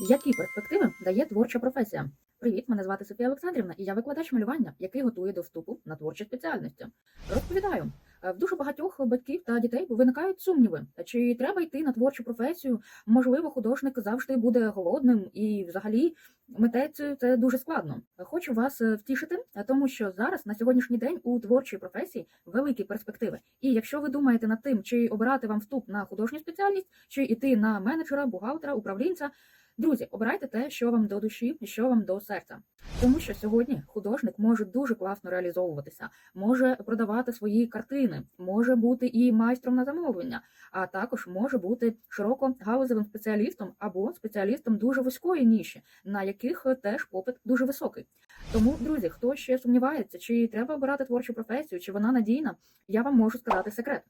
Які перспективи дає творча професія? Привіт, мене звати Софія Олександрівна, і я викладач малювання, який готує до вступу на творчі спеціальності. Розповідаю, е, в дуже багатьох батьків та дітей виникають сумніви, чи треба йти на творчу професію. Можливо, художник завжди буде голодним, і взагалі митець це дуже складно. Хочу вас е, втішити, е, тому що зараз на сьогоднішній день у творчій професії великі перспективи. І якщо ви думаєте над тим, чи обирати вам вступ на художню спеціальність, чи йти на менеджера, бухгалтера, управлінця. Друзі, обирайте те, що вам до душі і що вам до серця. Тому що сьогодні художник може дуже класно реалізовуватися, може продавати свої картини, може бути і майстром на замовлення, а також може бути широко галузевим спеціалістом або спеціалістом дуже вузької ніші, на яких теж попит дуже високий. Тому, друзі, хто ще сумнівається, чи треба обирати творчу професію, чи вона надійна, я вам можу сказати секрет,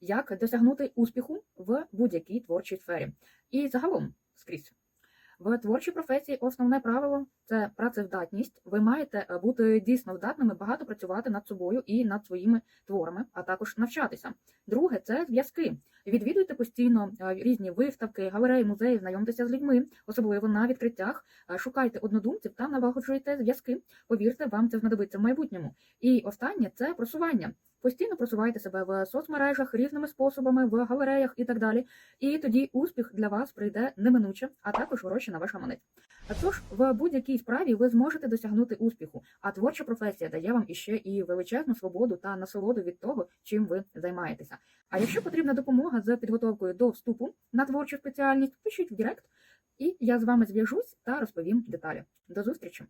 як досягнути успіху в будь-якій творчій сфері. І загалом скрізь. В творчій професії основне правило це працевдатність. Ви маєте е, бути дійсно здатними багато працювати над собою і над своїми творами, а також навчатися. Друге це зв'язки. Відвідуйте постійно е, різні виставки, галереї, музеї, знайомтеся з людьми, особливо на відкриттях. Е, Шукайте однодумців та налагоджуйте зв'язки. Повірте, вам це знадобиться в майбутньому. І останнє це просування. Постійно просувайте себе в соцмережах різними способами, в галереях і так далі. І тоді успіх для вас прийде неминуче, а також гроші на ваш гаманець. А тож в будь-якій справі ви зможете досягнути успіху, а творча професія дає вам іще і величезну свободу та насолоду від того, чим ви займаєтеся. А якщо потрібна допомога з підготовкою до вступу на творчу спеціальність, пишіть в Директ, і я з вами зв'яжусь та розповім деталі. До зустрічі!